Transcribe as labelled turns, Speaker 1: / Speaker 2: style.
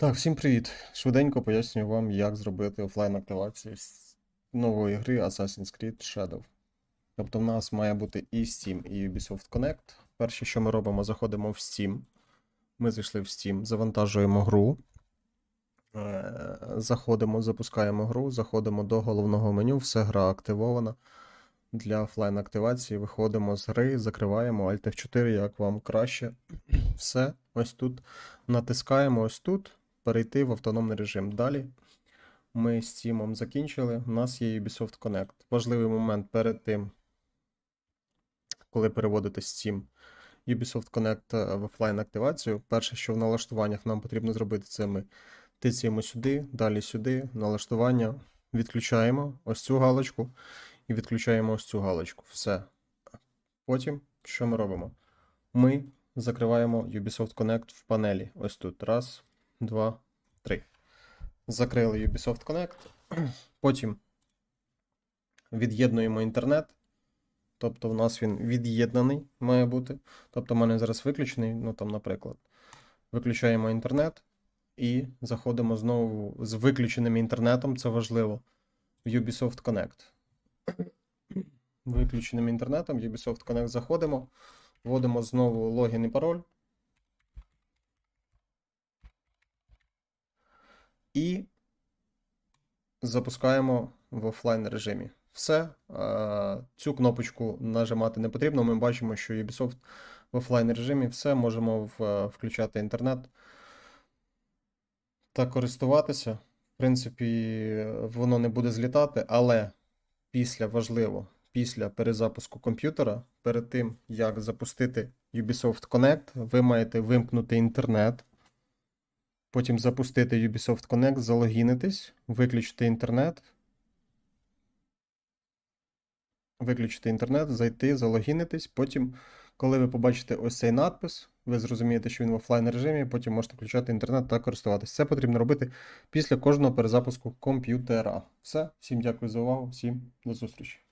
Speaker 1: Так, всім привіт! Швиденько пояснюю вам, як зробити офлайн активацію з нової гри Assassin's Creed Shadow. Тобто в нас має бути і Steam, і Ubisoft Connect. Перше, що ми робимо, заходимо в Steam. Ми зайшли в Steam, завантажуємо гру. Е, Заходимо, запускаємо гру, заходимо до головного меню, все гра активована. Для офлайн активації виходимо з гри, закриваємо Alt F4, як вам краще. Все, ось тут. Натискаємо ось тут, перейти в автономний режим. Далі ми з Steam закінчили. У нас є Ubisoft Connect. Важливий момент перед тим, коли переводите Steam Ubisoft Connect е, в офлайн активацію. Перше, що в налаштуваннях нам потрібно зробити, це ми тицяємо сюди, далі сюди, налаштування, відключаємо ось цю галочку і відключаємо ось цю галочку. Все. Потім, що ми робимо? Ми закриваємо Ubisoft Connect в панелі. Ось тут. Раз, два, три. Закрили Ubisoft Connect. Потім від'єднуємо інтернет. Тобто, у нас він від'єднаний має бути. Тобто, в мене зараз виключений, ну там, наприклад. Виключаємо інтернет і заходимо знову з виключеним інтернетом, це важливо, в Ubisoft Connect. Виключеним інтернетом, Ubisoft Connect заходимо, вводимо знову логін і пароль. І запускаємо в офлайн режимі. Все. Е, Цю кнопочку нажимати не потрібно. Ми бачимо, що Ubisoft в офлайн режимі все, можемо включати інтернет та користуватися. В принципі, воно не буде злітати, але після важливо, після перезапуску комп'ютера, перед тим як запустити Ubisoft Connect, ви маєте вимкнути інтернет. Потім запустити Ubisoft Connect, залогінитись, виключити інтернет. Виключити інтернет, зайти, залогінитись. Потім, коли ви побачите ось цей надпис, ви зрозумієте, що він в офлайн режимі, потім можете включати інтернет та користуватися. Це потрібно робити після кожного перезапуску комп'ютера. Все, всім дякую за увагу, всім до зустрічі.